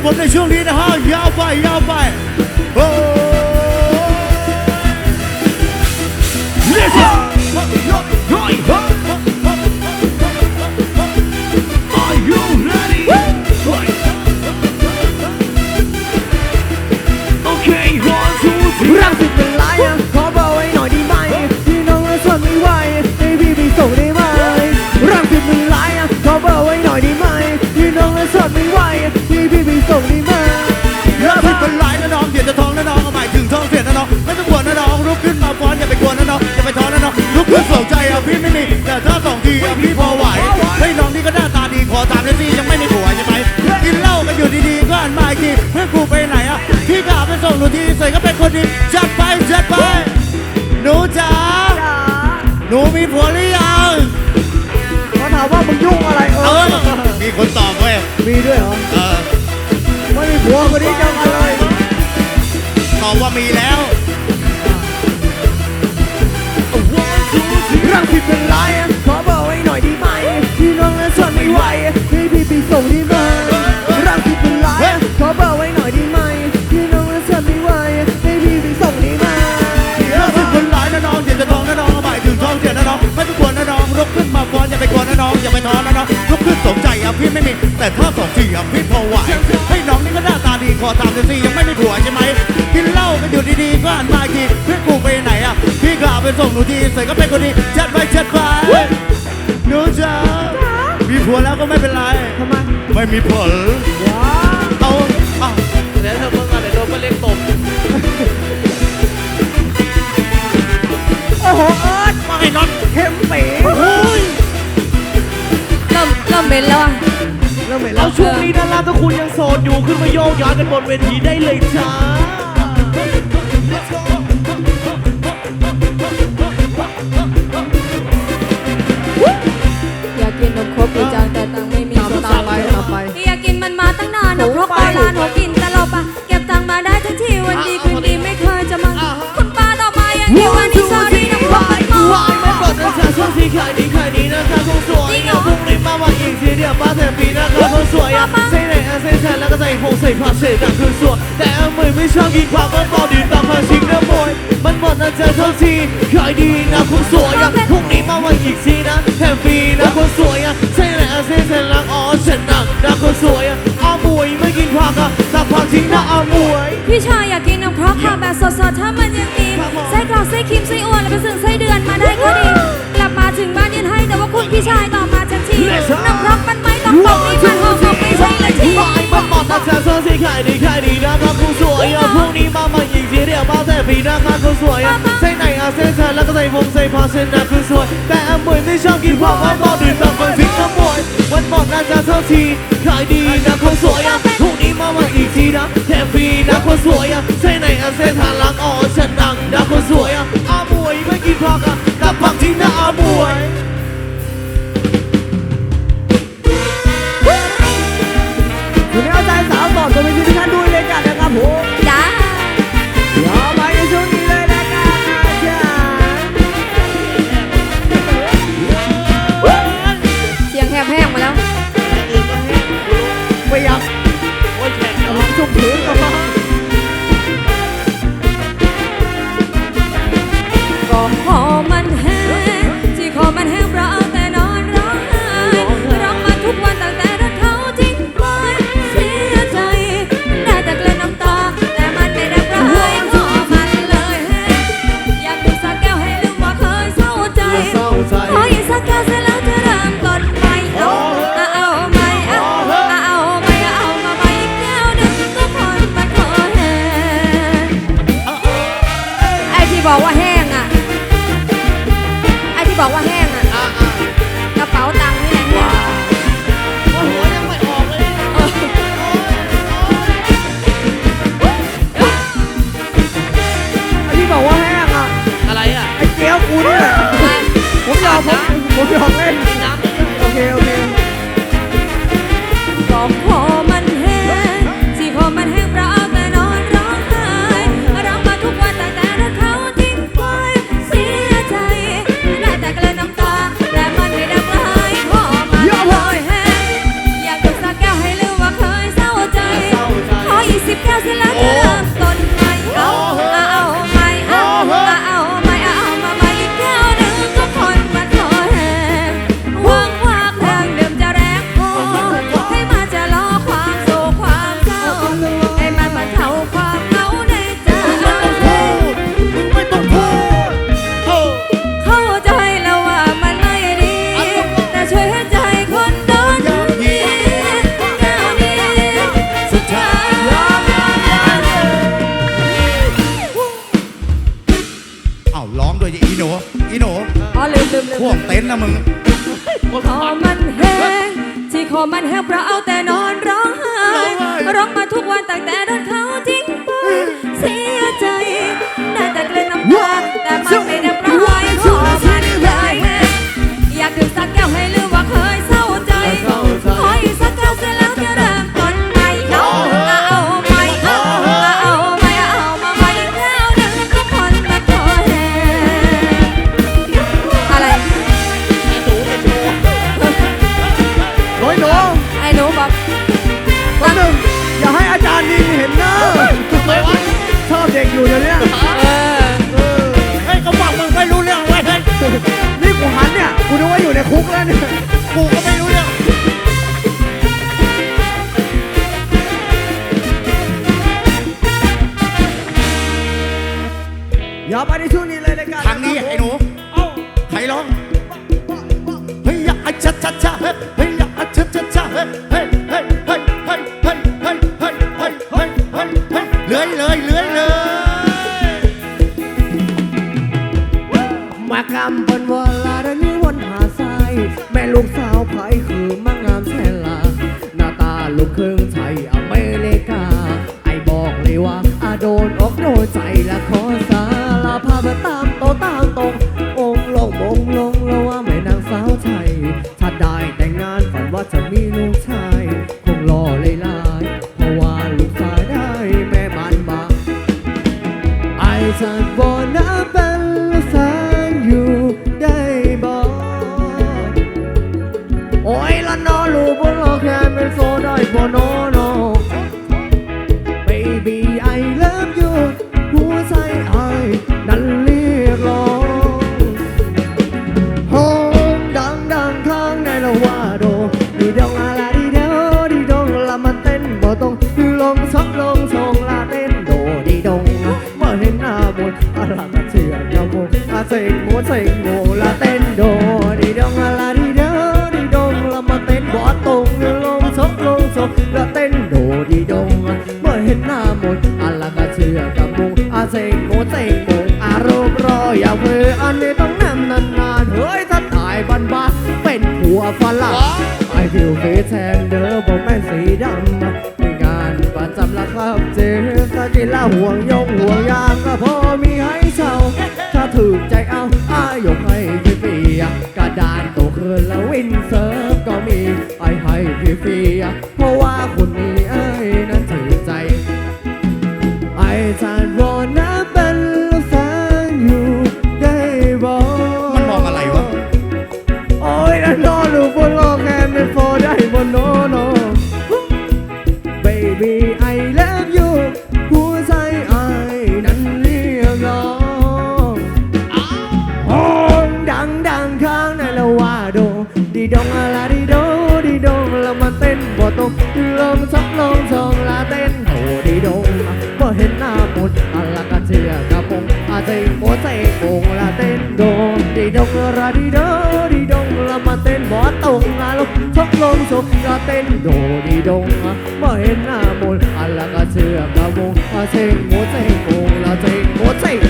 เยาวไปกับผมในช่ว ตอบว่ามีแล้วรังสิตเป็นไรอะขอเบาไว้หน่อยดีไหมพี่น้องและฉันไม่ไหวให้พี่ไปส่งได้ไหมรังสิตเป็นไรอะขอเบาไว้หน่อยดีไหมพี่น้องและฉันไม่ไหวให้พี่ไปส่งได้ไหมเรื่องสิบคนร้ายนะน้องเจ็บจะท้องนะน้องเอาหมายถึงท้องเสียนะน้องไม่ต้องกลัวนะน้องลุกขึ้นมาก่อนอย่าไปกลัวนะน้องอย่าไปท้อนะน้องลุกขึ้นสมใจอะพี่ไม่มีแต่ถ้าสองทีอะพี่พอไหวให้น้องนี่ก็หน้าตาดีขอตามเต็มที่ยังไม่มีผัวใช่ไหม ดีๆก็หันมาอีกทีเพื่อนกูไปไหนอะพี่กล่าวไปส่งหนูทีใส่ก็เป็นคนดีจัดไปจัดไปหนูจ๋ามีผัวแล้วก็ไม่เป็นไรทำไมไม่มีผลว้าวเอาเอาเดี๋ยวเธอมึงอะเดี๋ยวโดนมาเล็กตบโอ้โหเอิร์ธไม่น็อตเข้มเป๋โอ้ยเริ่มเริ่มเป็นแล้วอะ เริ่มเห็นแล้เอาว ช่วงนี้นะล่ะถ้าคุณยังโสดอยู่ขึ้นมาโยกย้อนกันบนเวทีได้เลยจ้า ที่ขายดีขายดีนะคะคงสวยเดี๋ยวพรุ่งนี้มาว่าอีกทีเดียวป้าแถมปีนะคะคงสวยอะใส่ไหนอะใส่แทนแล้วก็ใส่ผงใส่ผ้าเสร็จอะคือสวยแต่มือไม่ชอบกินความมันบอดีตามมาชิงนะมวยมันหมดนะจ๊ะช่วงที่ขายดีนะคงสวยอะพรุ่งนี้มาว่าอีกทีนะแถมปีนะคงสวยอะใส่ไหนอะใส่แทนแล้วอ๋อฉันนั่งนะคงสวยอะอามวยไม่กินผักอะตักผักทิ้งนะอามวยพี่ชายอยากกินนมครกค่ะแบบสดๆถ้ามันยังมีไส้กรอกไส้ครีมไส้อ้วนแล้วไปถึงไส้เดือน พี่ชายต่อมาฉันทีน้ำรักมันไม่ต้องตกนี่มันหอมหอมไม่ใช่เลยที่ไอ้มานหมดตาเธอเธอสิใครดีใครดีนะครับคุณสวยอะพรุ่งนี้มาใหม่อีกทีเดียวมาแต่ปีนะครับคุณสวยอะใส่ไหนอาเซ่เธแล้วก็ใส่ผมใส่พาเส้นนะคุณสวย แต่อมวยไม่ชอบกินผักว่าบอกดื่มแบบมันทิ้งขโมยวันหมดตาเธอเธอทีขายดีนะคุณสวยอะพรุ่งนี้มาใหม่อีกทีนะแค่ฟรีนะคุณสวยอะใส่ไหนอาเซ่ทารักอ๋อฉันดังนะคุณสวยอะอมวยไม่กินผักอะกับผักที่หน้าอมวย man. Well, านไม่ต้องนั่นนานเฮ้ยถ้าตายบันบานเป็นผัวฝรั่งไอผิวเฟซแทนเดอร์บอกแม่สีดำงานประจำละครับเจ๊ก็กินละห่วงยงห่วงยางก็พอมีให้เช่าถ้าถูกใจเอาอายกให้พี่เฟียกระดานตกเรือนแล้ววินเซิร์ฟก็มีไอให้พี่เฟีย ดงระดีโดดีดงละมาเต้นหมอตรงละลงชกลงชกละเต้นโดดีดงละเมื่เห็นหน้ามนอันละก็เชื่อกระวงเซ็งหัวใจโป่งละเซ็งหัวใจโป่ง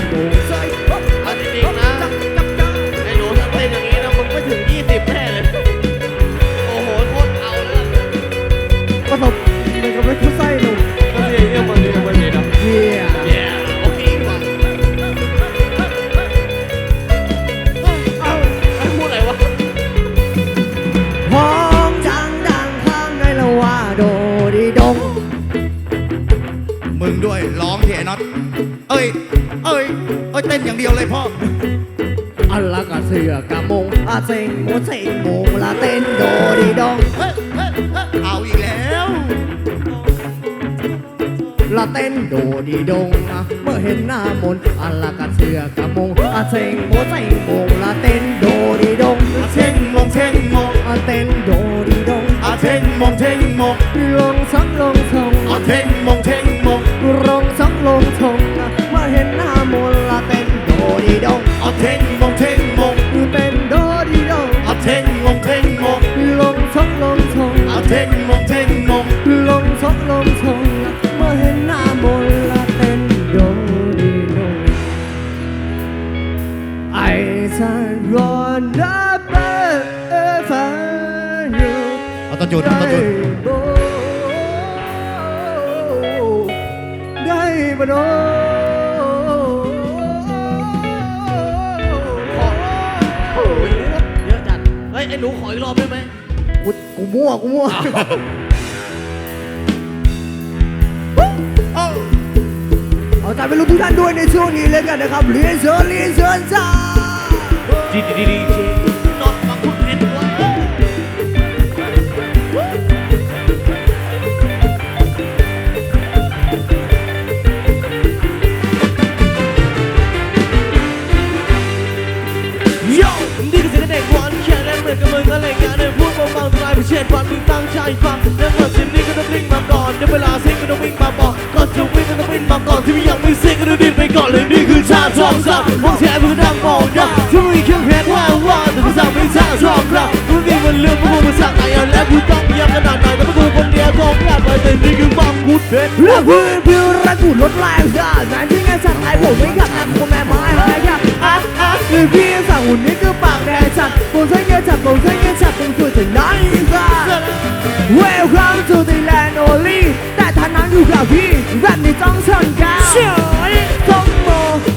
อันละก็เสือกระมงอาเซ็งหัวใจโป่งละเต้นโดดีดงเฮ้ยเฮ้ยเฮ้ยเอาอีกแล้วละเต้นโดดีดงอะเมื่อเห็นหน้ามนต์อันละกัเสือกระมงอาเซงหัวใจโป่งละเต้นโดดีดงอาเท่งมงเท่งมงอาเต้นโดดีดงอาเท่งมงเท่งมงลงสังลงทงอาเท่งมงเท่งมงลงสังลงทงอะเมื่อเห็นหน้ามนต์ละเต้นโดดีดงอาเท่งมงเท่ง เอาใจไปรู้ทุกท่านด้วยในช่วงนี้เลยกันนะครับเรียนเชิญเรียนเชิญจ้าดีดีดีนอตมาคุณเพชรด้วยโย่นี่คือเสียงเด็กวันแค่เล่นเมือกับมึงก็เล่นงานเดินพูด เบาๆสลายไปเช็ดวันมึงตั้งใจฟังแล้วก่อสิ่งนี้ก็ต้องวิ่งมาก่อนเดี๋ยวเวลาซิ่งก็ต้องวิ่งมาบอกก่อนจะวิ่งก็ต้องวิ่งมาก่อนที่ไม่ยังไม่ซิงก็ต้องดิ้นไปก่อนเลยนี่คือชาทองสับมองแชร์เพื่อดังมองยับที่มึงแค่แพ้ว่าว่าแต่กูสั่งไม่ชาทองครับมึงมีมันเรื่องพวกมึงสั่งไอ้ยันแล้วกูต้องพยังขนาดไหนแต่พวกกูคนเดียวคงพลาดไปแต่นี่คือฟังกูเด็ดเรื่องพื้นผิวรักกูลดแรงจ้างานที่งานสัตว์ไอ้ผมไม่ขับนะกูแม่ไม้หายากอะอะหรือพี่สั่งหุ่นนี่คือปากแดงจัดผมใช้เงินจัดผมใช้เงิน Welcome to the land only แต่ฐานะอยู่กับพี่แบบนี้ต้องชนกันเฉยต้องโม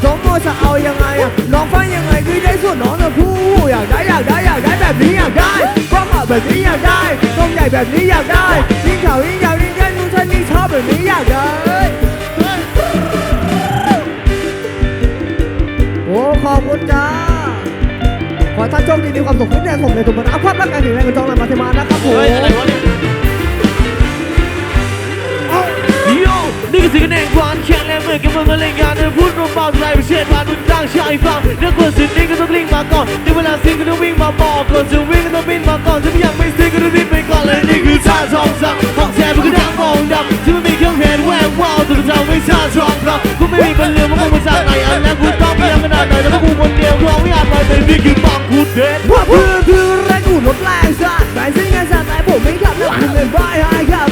ต้องโมจะเอายังไงอะน้องฟังยังไงคือได้ส่วนน้องจะพูดอยากได้อยากได้อยากได้แบบนี้อยากได้ก็ขับแบบนี้อยากได้ต้องใหญ่แบบนี้อยากได้ยิ่งเขายิ่งยาวยิ่งยันนุ่งฉันยิ่งชอบแบบนี้อยากได้โอ้ขอบคุณจ้า ขอให้ท่านโชคดีมีความสุขทุกอย่างผมเลยทุกคนอาความรักกันถึงแรงกระจองแรงมาเทมานะครับผมเฮ้ยอะไรวะเนี่ยโยนี่คือสิ่งที่แน่นอนแค่เล่นเมื่อนกับมึงก็เล่นงานเดินพูดรวมเบาๆสลายไปเช็ดวันมึงตั้งใจฟังเรื่องคนสิ่งนี้ก็ต้องวิ่งมาก่อนในเวลาซิงก็ต้องวิ่งมาบอกก่อนจะวิ่งก็ต้องบินมาก่อนถ้าไม่อยากไม่ซิงก็ต้องดิ้นไปก่อนเลยนี่คือชาทองสังห้องแชร์มันก็ดังมองดับที่ไม่มีเครื่องเพลงแหวกว้าวแต่เราไม่ชาทองครับกูไม่มีเป็นเรื่องมันคงมาจากไหนอันแล้วกูต้องพยายามขนาดไหนแต่พวกกูคนเดียวร้องไม่ อาจไปแต่นี่คือฟังกูเด็ดว่าเพื่อเพื่อแรงกูลดแรงซะแรงซึ่งงานสัตว์แต่ผมไม่ขับแล้วคุณเป็นบ้าหายครับ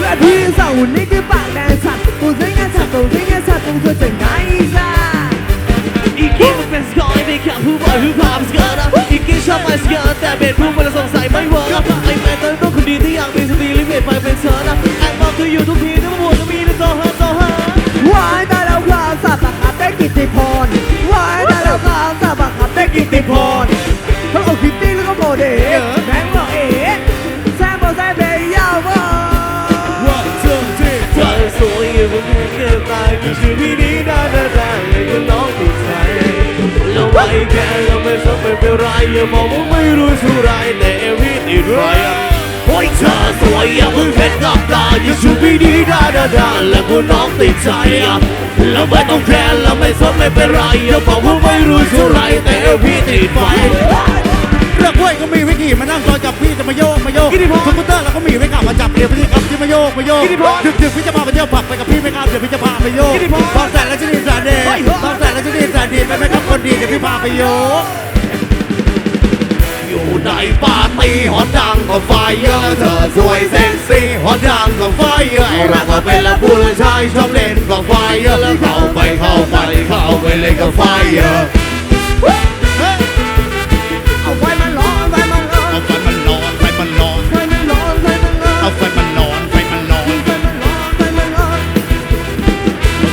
และพี่สาวหุ่นนี่คือปากแดงสัตว์ผมใช้งานสัตว์ผมใช้งานสัตว์ผมช่วยถึงไหนจ้าอีกกี้มันเป็นสกอยไม่แค่ผู้บอยผู้พามสเกิร์ตอีกกี้ชอบมาสเกิร์ตแต่เป็นผู้มันสงสัยไม่เวิร์กไอ้แม่ต้นต้องคนดีที่อยากมีสติลิมิตไปเป็นเชิญนะแอบมองเธออยู่ทุกทีนึกว่าหัวจะมีในโซฮาโซฮาวายแต่แล้วความสัตว์บังคับได้กิตติพร กิติพรทั้งอกคิตตี้แล้วก็โมเดลแบงค์บอกเอ๋แซมบอกแซมเบย์ยาวบ่ One two three เธอสวยอย่างมันเกินไปก็ชื่อพี่นี้ได้ได้ได้เลยก็น้องผู้ชายเราไม่แค่เราไม่สนไม่เป็นไรอย่ามองว่าไม่รู้สุไรแต่เอวิติดไรโอ้ ยเธอสวยอย่างมึงเพชรกับตาอย่าชูพี่ดีได้ได้ได้แล้วก็น้องติดใจเราไม่ต้องแคร์เราไม่สนไม่เป็นไรอย่าบอกว่าไม่รู้สุไรแต่เอวิติดไฟรักไว้ด้วยก็มีไว้ขี่มานั่งซอยกับพี่จะมาโยกมาโยกกิติพรสกูตเตอร์เราก็มีไว้ขับมาจับเดี๋ยวพี่ครับที่มาโยกมาโยกกิติพรดึกดึกๆพี่จะพาไปเที่ยวผับไปกับพี่ไหมครับเดี๋ยวพี่จะพาไปโยกกิติพรตอนแสนแล้วจะดีแสนเดย์ตอนแสนแล้วจะดีแสนดีไปไหมครับคนดีเดี๋ยวพี่พาไปโยก อยู่ในปาร์ตี้ฮอตดังก็ไฟเยอเธอสวยเซ็กซี่ฮอตดังก็ไฟเยอะไอ้รักก็เป็นละผู้ชายชอบเล่นก็ไฟเยอะแล้วเข้าไปเข้าไปเข้าไปเล่นก็ไฟเยอ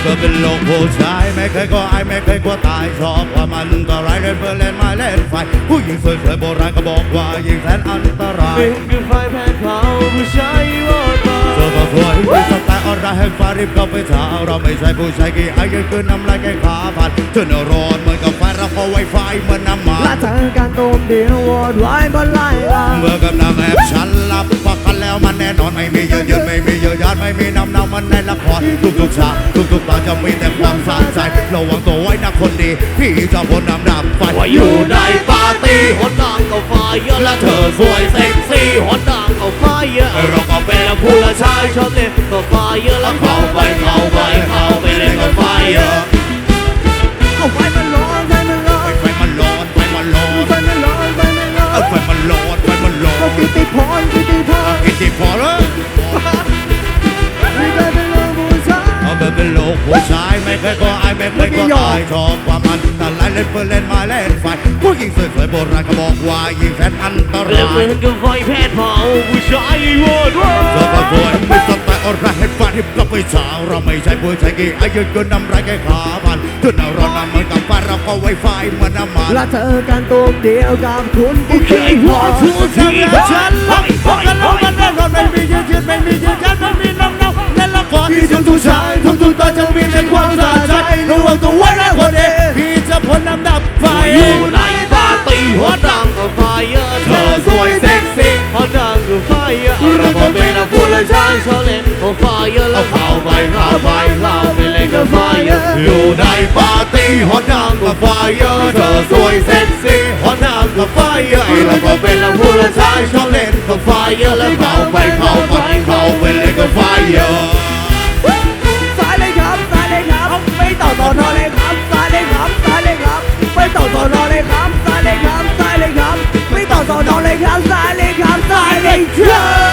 ก็เป็นโลกผู้ชายไม่เคยก็อายไม่เคยกลัวตายชอบว่ามันอันตรายเล่นเพื่อเล่นไม้เล่นไฟผู้หญิงสวยๆโบราณก็บอกว่ายิงแสนอันตรายเป็นคือไฟแผนเผาผู้ชายวอดมา เธอก็สวยมีสไตล์อะไรให้ฟ้ารีบเข้าไปถาเราไม่ใช่ผู้ชายกี่อายยืนขึ้นน้ำลายแกงขาผัดเธอน่ะร้อนเหมือนกับไฟเราก็ไวไฟเหมือนน้ำมันละเธอการโตมเดียววอดไว้บนไล่ลาเมื่อกำลังแอบฉันลับพักกันแล้วมันแน่นอนไม่มีเยอะเยินไม่มีเยอะยานไม่มีน้ำเน่ามันในละครทุกๆฉากทุกๆตอนจะมีแต่ความสะใจระวังตัวไว้นะคนดีพี่จะพ้นน้ำดับไฟว่าอยู่ในปาร์ตี้ฮอตดังก็ไฟเยอะและเธอสวยเซ็กซี่ฮอตดัง ก็เป็นละผู้ชายชอบเล่นก็ไฟเยอะแล้วเข้าไปเข้าไปเข้าไปเล่นก็ไฟเยอะเอาไฟมันร้อนไฟมันร้อนไฟมันร้อนไฟมันร้อนไฟมันร้อนไฟมันร้อนเอาไฟมันร้อนไฟมันร้อเอานกิติพรกิติพรกินที่พอแล้วไม่ได้เป็นโลกผู้ชายเอาแบบเป็นโลกผู้ชายไม่เคยก็อายไม่เคยก็ตายชอบความมันแต่ไล่เล่นเพื่อเล่นมาเล่นไฟ ผู้หญิงสวยๆโบราณก็บอกว่ายิงแสนอันตเล่นราเหมืยอนกับไฟแผนเผาผู้ชายวอดว่าเธอก็สวยไม่สไตล์อะไรให้ฟ้าทิพย์ก็ไปสาวเราไม่ใช่ผู้ชายกี่อายุจนนำไรแก่ขาพันเธอน่ะร้อนน้ำเหมือนกับฟ้าเราก็ไวไฟเหมือนน้ำมันละเธอการโตมเดียวกับคุณกิเคติยพพอรทุกทีฉันรักพบกันแล้วมันแน่นอนไม่มียืดยืดไม่มียืดยันไม่มีน้ำเน่าในละครที่ทุกๆชายทุกๆตอนจะมีแต่ความสะใจระวังตัวไว้นะคนดีพี่จะพ้นน้ำดับไฟ อยู่ในปาร์ตี้ฮอตดังก็ไฟเยอะเธอสวยเซ็กซี่ฮอตดังก็ไฟเยอะเราก็เป็นละผู้ชายชอบเล่นก็ไฟเยอะแล้วเข้าไปเข้าไปเข้าไปเล่นก็ไฟเยอะอยู่ในปาร์ตี้ฮอตดังกับไฟเยอะเธอสวยเซ็กซี่ฮอตดังกับไฟเยอะเราก็เป็นละผู้ชายชอบเล่นก็ไฟเยอะแล้วเข้าไปเข้าไปเข้าไปเล่นก็ไฟเยอะสายเลยครับสายเลยครับ ไม่ต่อต่อทอเลยครับสายเลยครับสายเลยครับ ไม่ต่อต่อทอเลยครับสายเลยครับสายเลยครับไม่ต่อต่อทอเลยครับ ส